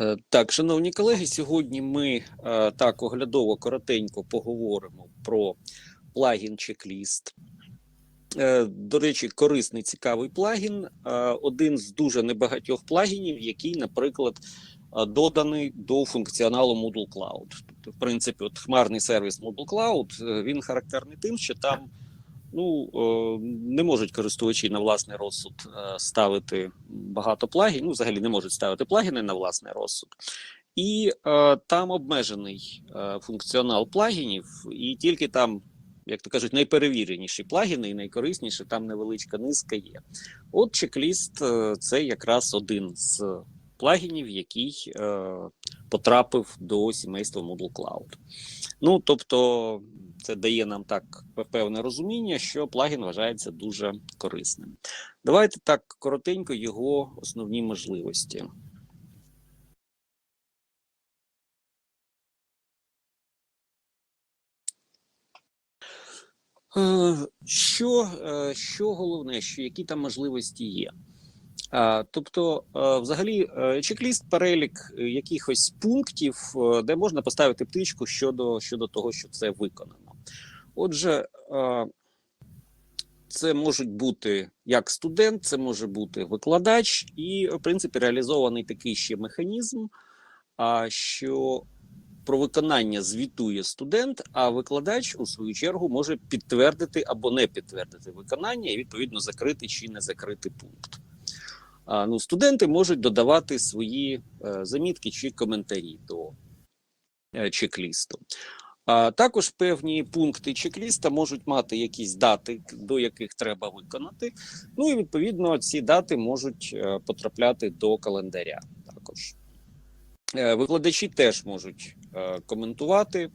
Е, Так, шановні колеги, сьогодні ми е, так оглядово коротенько поговоримо про плагін чек-ліст. Е, До речі, корисний цікавий плагін. Один з дуже небагатьох плагінів, який, наприклад, доданий до функціоналу Moodle Cloud. Тобто, в принципі, от хмарний сервіс Moodle Cloud він характерний тим, що там ну, е, не можуть користувачі на власний розсуд е, ставити багато плагінів, ну, взагалі не можуть ставити плагіни на власний розсуд. І е, там обмежений е, функціонал плагінів, і тільки там, як то кажуть, найперевіреніші плагіни і найкорисніші, там невеличка низка є. От чек-ліст це якраз один з плагінів, який е, потрапив до сімейства Moodle Cloud. Ну, тобто, це дає нам так певне розуміння, що плагін вважається дуже корисним. Давайте так коротенько його основні можливості. Е, Що, е, що головне, що які там можливості є? Тобто, е, взагалі, чек-ліст перелік якихось пунктів, де можна поставити птичку щодо, щодо того, що це виконано. Отже, е, це можуть бути як студент, це може бути викладач, і, в принципі, реалізований такий ще механізм, що про виконання звітує студент, а викладач, у свою чергу, може підтвердити або не підтвердити виконання і відповідно закрити чи не закрити пункт. Ну, студенти можуть додавати свої е, замітки чи коментарі до е, чек-лісту. Також певні пункти чек-ліста можуть мати якісь дати, до яких треба виконати. Ну і відповідно ці дати можуть е, потрапляти до календаря. Також Е, викладачі теж можуть е, коментувати.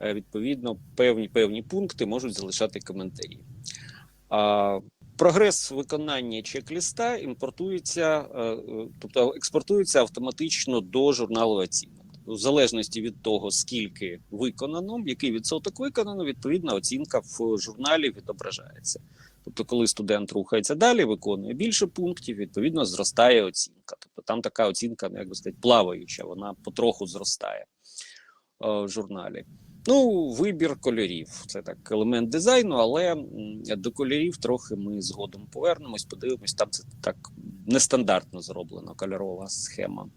Відповідно, певні певні пункти можуть залишати коментарі. Прогрес виконання чек-ліста імпортується, тобто експортується автоматично до журналу оцінок. В залежності від того, скільки виконано, який відсоток виконано, відповідна оцінка в журналі відображається. Тобто, коли студент рухається далі, виконує більше пунктів, відповідно зростає оцінка. Тобто там така оцінка, ну, як би сказати, плаваюча, вона потроху зростає е, в журналі. Ну, вибір кольорів це так елемент дизайну, але до кольорів трохи ми згодом повернемось, подивимось, там це так нестандартно зроблена кольорова схема.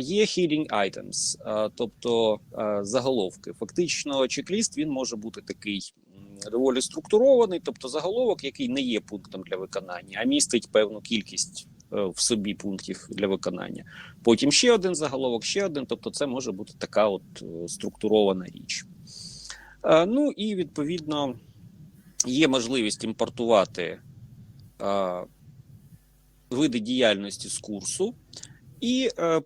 Є heading items, тобто заголовки. Фактично, чек-ліст він може бути такий доволі структурований, тобто заголовок, який не є пунктом для виконання, а містить певну кількість е, в собі пунктів для виконання. Потім ще один заголовок, ще один. Тобто, це може бути така от е, структурована річ. Ну і відповідно є можливість імпортувати види діяльності з курсу, і е,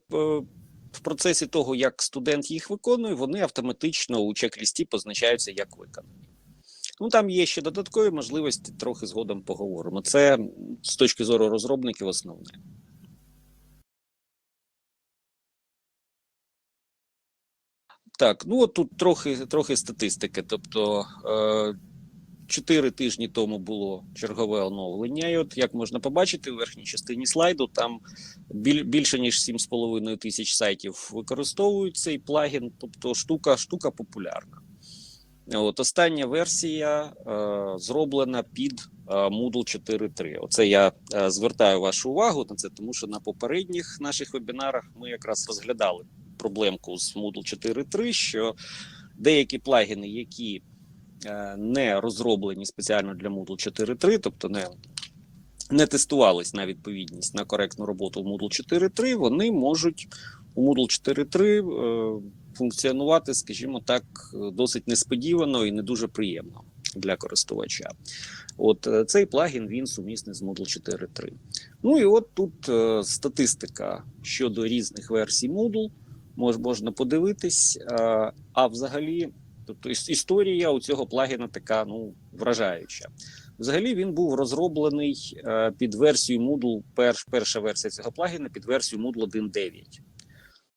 в процесі того, як студент їх виконує, вони автоматично у чек-лісті позначаються як виконані. Ну там є ще додаткові можливості, трохи згодом поговоримо. Це з точки зору розробників основне. Так, ну от тут трохи, трохи статистики. Тобто е, 4 тижні тому було чергове оновлення. І от як можна побачити в верхній частині слайду, там більше ніж 7,5 тисяч сайтів використовують цей плагін. Тобто штука, штука популярна. От остання версія е, зроблена під е, Moodle 4.3. Оце я е, звертаю вашу увагу на це, тому що на попередніх наших вебінарах ми якраз розглядали проблемку з Moodle 4.3, що деякі плагіни, які не розроблені спеціально для Moodle 4.3, тобто не, не тестувались на відповідність на коректну роботу в Moodle 4.3, вони можуть у Moodle 4.3 е, функціонувати, скажімо так, е, досить несподівано і не дуже приємно для користувача. От е, цей плагін він сумісний з Moodle 4.3. Ну і от тут е, статистика щодо різних версій Moodle мож, можна подивитись. Е, а взагалі, тобто історія у цього плагіна така ну вражаюча. Взагалі він був розроблений е, під версію Moodle, перш, перша версія цього плагіна під версію Moodle 1.9.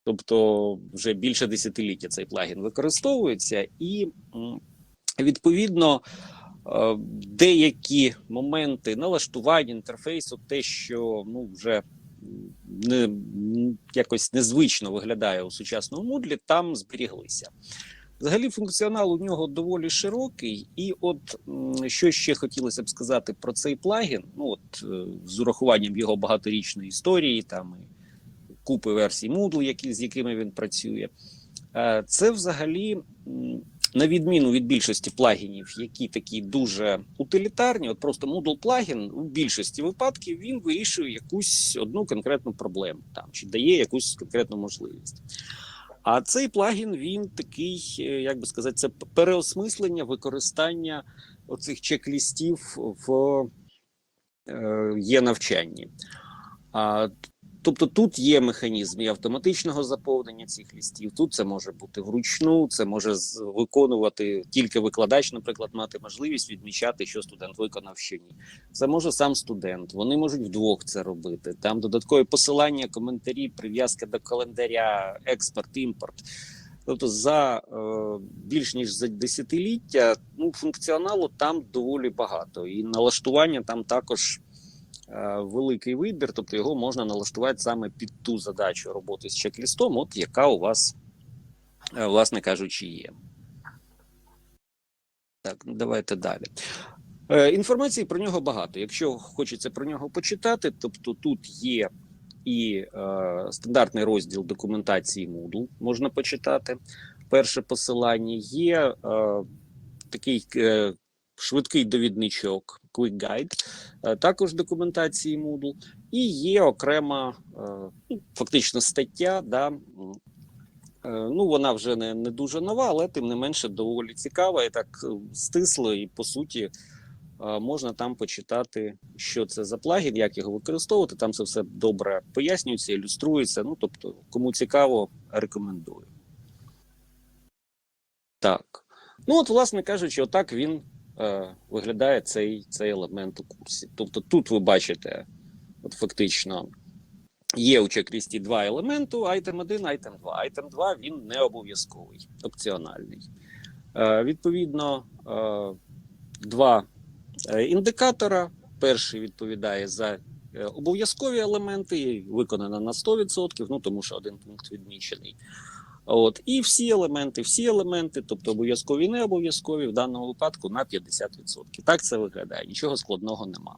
Тобто вже більше десятиліття цей плагін використовується, і відповідно е, деякі моменти налаштування інтерфейсу, те, що ну вже не якось незвично виглядає у сучасному мудлі, там зберіглися. Взагалі, функціонал у нього доволі широкий, і от що ще хотілося б сказати про цей плагін, ну от е, з урахуванням його багаторічної історії, там і купи версій Moodle, які, з якими він працює. Е, Це взагалі, на відміну від більшості плагінів, які такі дуже утилітарні, от просто Moodle плагін у більшості випадків він вирішує якусь одну конкретну проблему там чи дає якусь конкретну можливість. А цей плагін він такий, е, як би сказати, це переосмислення використання оцих чек-лістів в е, є навчанні. А, тобто тут є механізм і автоматичного заповнення цих лістів. Тут це може бути вручну, це може виконувати тільки викладач, наприклад, мати можливість відмічати, що студент виконав що ні. Це може сам студент. Вони можуть вдвох це робити. Там додаткові посилання, коментарі, прив'язка до календаря, експорт, імпорт. Тобто, за е, більш ніж за десятиліття ну, функціоналу там доволі багато, і налаштування там також великий вибір. Тобто його можна налаштувати саме під ту задачу роботи з чек-лістом, от яка у вас, е, власне кажучи, є. Так, ну, давайте далі. Е, інформації про нього багато. Якщо хочеться про нього почитати, тобто тут є і е, стандартний розділ документації Moodle, можна почитати. Перше посилання є е, такий е, швидкий довідничок, Quick Guide, е, також документації Moodle, і є окрема е, ну, фактично стаття. Да, е, ну, вона вже не, не дуже нова, але тим не менше доволі цікава і так стисло, і по суті. Можна там почитати, що це за плагін, як його використовувати. Там це все добре пояснюється, ілюструється. Ну, тобто, кому цікаво, рекомендую. Так. Ну, от, власне кажучи, отак він е, виглядає цей, цей елемент у курсі. Тобто, тут ви бачите, от фактично, є у чек-лісті два елементи: айтем 1, айтем 2. Айтем 2 він не обов'язковий, опціональний. Е, відповідно, е, два індикатора. Перший відповідає за обов'язкові елементи, виконано на 100%, ну тому що один пункт відмічений. От і всі елементи, всі елементи, тобто обов'язкові, не обов'язкові, в даному випадку на 50%. Так це виглядає, нічого складного нема.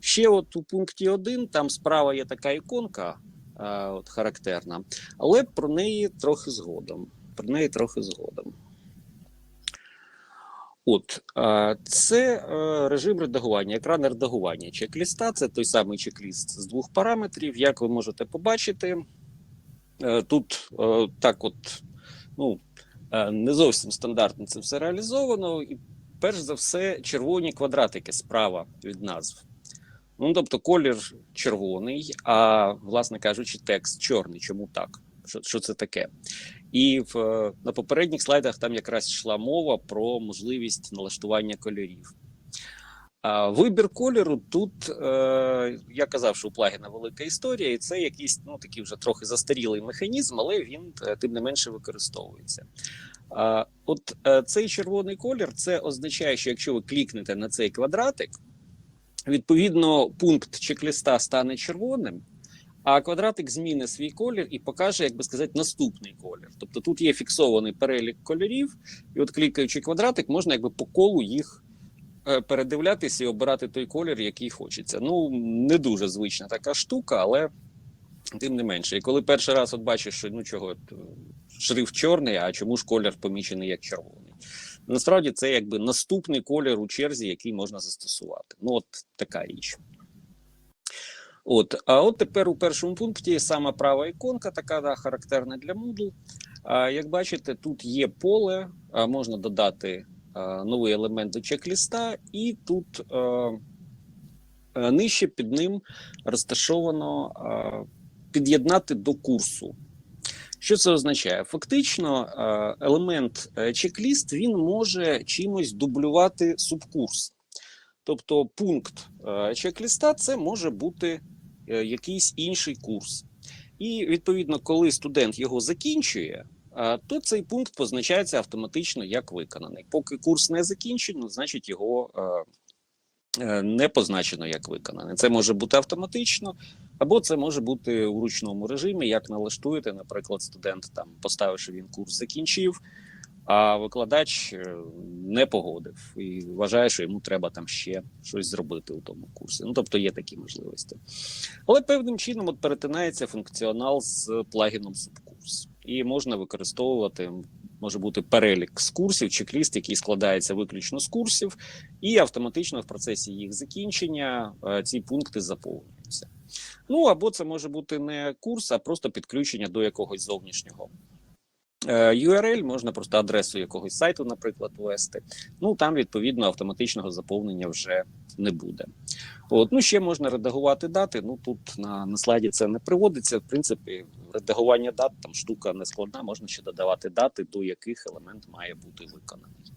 Ще от у пункті 1, там справа є така іконка, е, от характерна, але про неї трохи згодом. Про неї трохи згодом. От е, це е, режим редагування, екран редагування чек-ліста. Це той самий чек-ліст з двох параметрів. Як ви можете побачити, тут е, так, от ну е, не зовсім стандартно це все реалізовано. І перш за все, червоні квадратики справа від назв. Ну, тобто, колір червоний, а власне кажучи, текст чорний. Чому так? Що, що це таке? І в е, на попередніх слайдах там якраз йшла мова про можливість налаштування кольорів. Вибір кольору тут е, я казав, що у плагіна велика історія, і це якийсь ну такий вже трохи застарілий механізм, але він е, тим не менше використовується. От е, цей червоний колір це означає, що якщо ви клікнете на цей квадратик, відповідно пункт чек-ліста стане червоним. А квадратик зміни свій колір і покаже, як би сказати, наступний колір. Тобто тут є фіксований перелік кольорів, і от клікаючи квадратик, можна якби по колу їх передивлятися і обирати той колір, який хочеться. Ну не дуже звична така штука, але тим не менше. І коли перший раз от бачиш, що ну чого е, шрифт чорний, а чому ж колір помічений як червоний? Насправді це якби наступний колір у черзі, який можна застосувати. Ну, от така річ. От, а от тепер у першому пункті сама права іконка, така да, характерна для Moodle. А, як бачите, тут є поле, а, можна додати новий елемент до чек-ліста, і тут а, а, нижче під ним розташовано під'єднати до курсу. Що це означає? Фактично, елемент е, чек-ліст він може чимось дублювати субкурс. Тобто пункт е, чек-ліста це може бути е, якийсь інший курс. І відповідно, коли студент його закінчує, е, то цей пункт позначається автоматично як виконаний. Поки курс не закінчено, значить його е, не позначено як виконаний. Це може бути автоматично, Або це може бути у ручному режимі, як налаштуєте, наприклад, студент там поставивши він курс, закінчив, а викладач е, не погодив і вважає, що йому треба там ще щось зробити у тому курсі. Ну тобто є такі можливості. Але певним чином от перетинається функціонал з плагіном субкурс, і можна використовувати. Може бути перелік з курсів, чек-ліст, який складається виключно з курсів, і автоматично в процесі їх закінчення е, ці пункти заповнюються. Ну або це може бути не курс, а просто підключення до якогось зовнішнього URL, можна просто адресу якогось сайту, наприклад, ввести. Ну там відповідно автоматичного заповнення вже не буде. От ну ще можна редагувати дати. Ну тут на, на слайді це не приводиться. В принципі, редагування дат там штука не складна, можна ще додавати дати, до яких елемент має бути виконаний.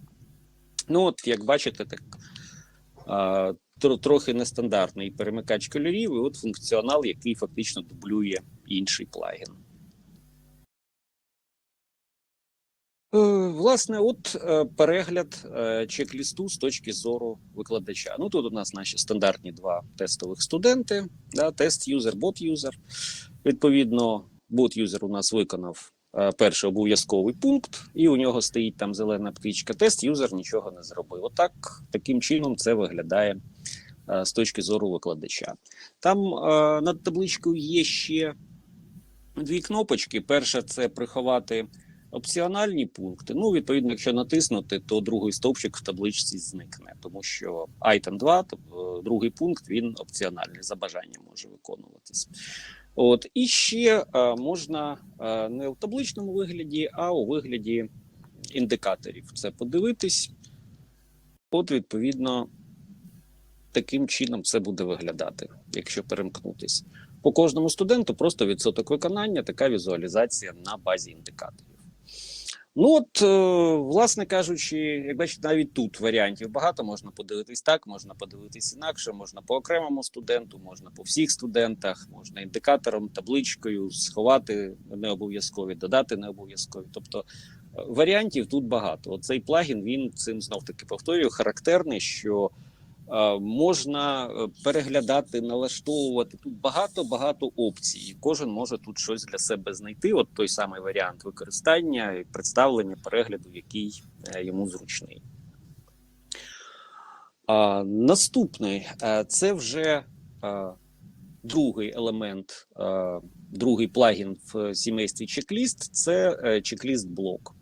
Ну, от як бачите, так а, тро, трохи нестандартний перемикач кольорів, і от функціонал, який фактично дублює інший плагін. Е, Власне, от е, перегляд е, чек-лісту з точки зору викладача. Ну тут у нас наші стандартні два тестових студенти: да, тест юзер, бот юзер. Відповідно, бот юзер у нас виконав е, перший обов'язковий пункт, і у нього стоїть там зелена птичка. Тест юзер нічого не зробив. Отак таким чином це виглядає е, з точки зору викладача. Там е, над табличкою є ще дві кнопочки. Перша це приховати опціональні пункти. Ну, відповідно, якщо натиснути, то другий стовпчик в табличці зникне, тому що item 2, тобто другий пункт, він опціональний за бажанням може виконуватись. От і ще е, можна е, не в табличному вигляді, а у вигляді індикаторів це подивитись. От, відповідно, таким чином це буде виглядати, якщо перемкнутись. По кожному студенту просто відсоток виконання, така візуалізація на базі індикаторів. Ну от, е, власне кажучи, як бачите, навіть тут варіантів багато. Можна подивитись так, можна подивитись інакше, можна по окремому студенту, можна по всіх студентах, можна індикатором, табличкою сховати не обов'язкові, додати не обов'язкові. Тобто е, варіантів тут багато. Оцей плагін він цим знов таки повторюю, характерний, що можна е, переглядати, налаштовувати тут багато багато опцій. І Кожен може тут щось для себе знайти. От той самий варіант використання, і представлення, перегляду, який е, йому зручний. Наступний е, це вже е, другий елемент, е, другий плагін в сімействі чек-ліст це е, чек-ліст блок.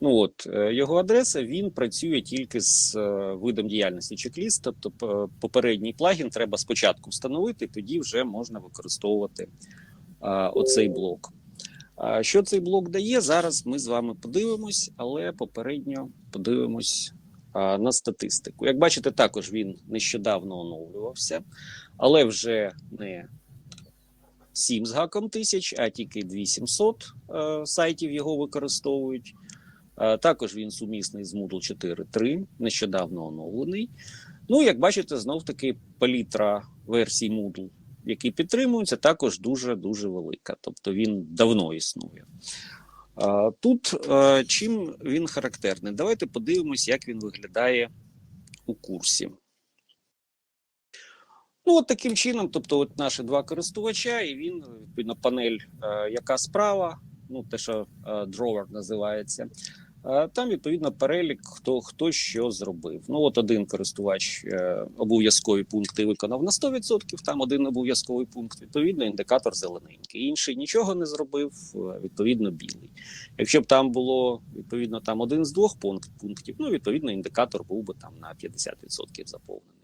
Ну от е, його адреса він працює тільки з е, видом діяльності чек-ліст, тобто попередній плагін треба спочатку встановити, тоді вже можна використовувати а, оцей блок. Що цей блок дає? Зараз ми з вами подивимось, але попередньо подивимось на статистику. Як бачите, також він нещодавно оновлювався, але вже не 7 з гаком тисяч, а тільки 2700 е, сайтів його використовують. Е, Також він сумісний з Moodle 4.3, нещодавно оновлений. Ну, як бачите, знов таки палітра версій Moodle, які підтримуються, також дуже дуже велика. Тобто він давно існує. Е, Тут е, чим він характерний? Давайте подивимось, як він виглядає у курсі. Ну, от таким чином, тобто, от наші два користувача, і він, відповідно, панель, яка справа, ну, те, що drawer називається. Е, Там відповідно перелік, хто хто що зробив. Ну от один користувач е, обов'язкові пункти виконав на 100%, Там один обов'язковий пункт. Відповідно, індикатор зелененький. Інший нічого не зробив, е, відповідно, білий. Якщо б там було відповідно там один з двох пунктів, ну відповідно, індикатор був би там на 50% заповнений.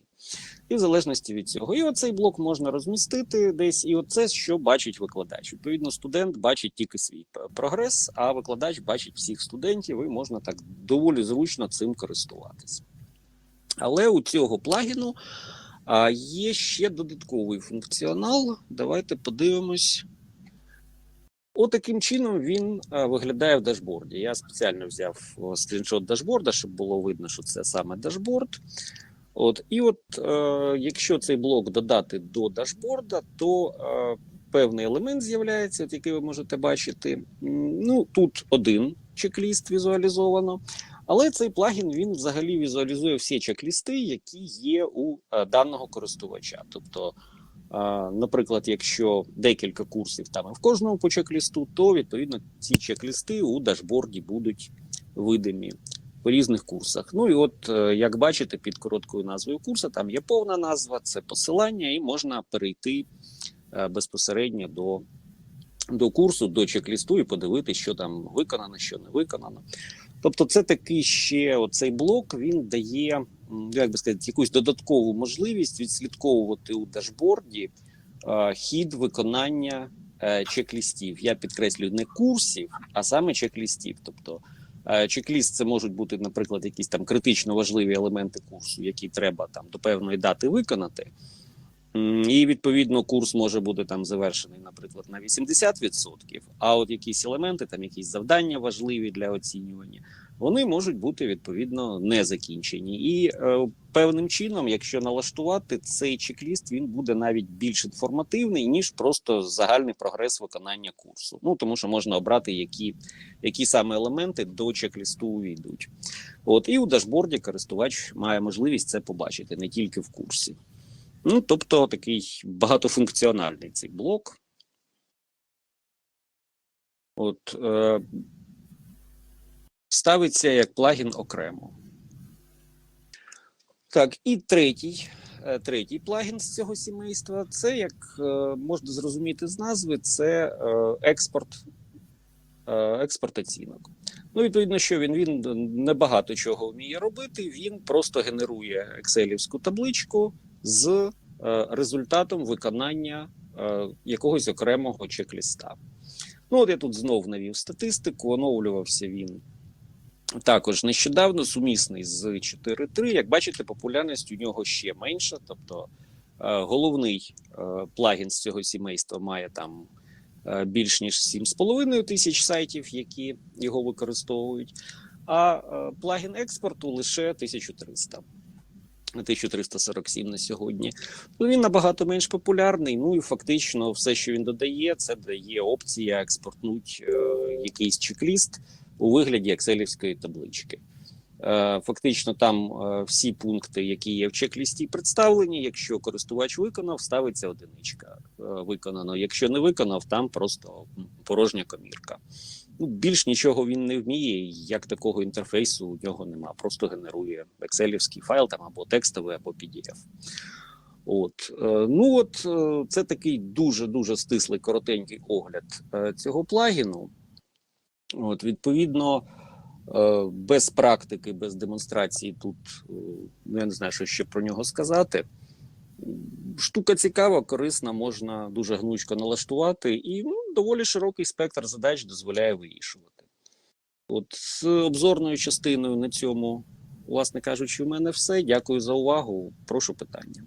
І в залежності від цього, і оцей блок можна розмістити десь, і оце що бачить викладач. Відповідно, студент бачить тільки свій прогрес, а викладач бачить всіх студентів, і можна так доволі зручно цим користуватися. Але у цього плагіну а, є ще додатковий функціонал. Давайте подивимось. Отаким чином він а, виглядає в дашборді. Я спеціально взяв о, скріншот дашборда, щоб було видно, що це саме дашборд. От і от, е, якщо цей блок додати до дашборда, то е, певний елемент з'являється, от який ви можете бачити. Ну тут один чек-ліст візуалізовано, але цей плагін він взагалі візуалізує всі чек-лісти, які є у е, даного користувача. Тобто А, Наприклад, якщо декілька курсів там в кожному по чек-лісту, то відповідно ці чек-лісти у дашборді будуть видимі по різних курсах. Ну і от е, як бачите, під короткою назвою курсу там є повна назва, це посилання, і можна перейти е, безпосередньо до, до курсу, до чек-лісту і подивитися, що там виконано, що не виконано. Тобто, це такий ще оцей блок він дає, як би сказати, якусь додаткову можливість відслідковувати у дашборді е, хід виконання чек-лістів. Я підкреслюю не курсів, а саме чек-лістів. Тобто чек-ліст це можуть бути, наприклад, якісь там критично важливі елементи курсу, які треба там до певної дати виконати. І відповідно курс може бути там завершений, наприклад, на 80%, А от якісь елементи, там якісь завдання важливі для оцінювання, вони можуть бути відповідно не закінчені. І е, певним чином, якщо налаштувати цей чек-ліст, він буде навіть більш інформативний ніж просто загальний прогрес виконання курсу. Ну тому що можна обрати, які, які саме елементи до чек-лісту увійдуть. От і у дашборді користувач має можливість це побачити не тільки в курсі. Ну, тобто такий багатофункціональний цей блок. От, е, ставиться як плагін окремо. Так, і третій, е, третій плагін з цього сімейства це, як е, можна зрозуміти з назви, це е, експорт, експорт оцінок. Ну, відповідно, що він, він небагато чого вміє робити. Він просто генерує екселівську табличку з результатом виконання якогось окремого чек-ліста. Ну, от я тут знов навів статистику, оновлювався він також нещодавно, сумісний з 4.3. Як бачите, популярність у нього ще менша. Тобто е, головний е, плагін з цього сімейства має там е, більш ніж 7,5 тисяч сайтів, які його використовують, а плагін експорту лише 1300. 1347 на сьогодні. Ну, він набагато менш популярний. Ну і фактично, все, що він додає, це дає опція експортнути е, якийсь чек-ліст у вигляді екселівської таблички. Е, фактично, там е, всі пункти, які є в чек-лісті, представлені. Якщо користувач виконав, ставиться одиничка. Е, виконано. Якщо не виконав, там просто порожня комірка. Ну, більш нічого він не вміє, як такого інтерфейсу у нього нема. Просто генерує екселівський файл там або текстовий, або PDF. От ну от це такий дуже дуже стислий коротенький огляд цього плагіну. От, відповідно, е, без практики, без демонстрації тут е, ну, я не знаю, що ще про нього сказати. Штука цікава, корисна, можна дуже гнучко налаштувати, і ну, доволі широкий спектр задач дозволяє вирішувати. От з обзорною частиною на цьому, власне кажучи, у мене все. Дякую за увагу. Прошу питання.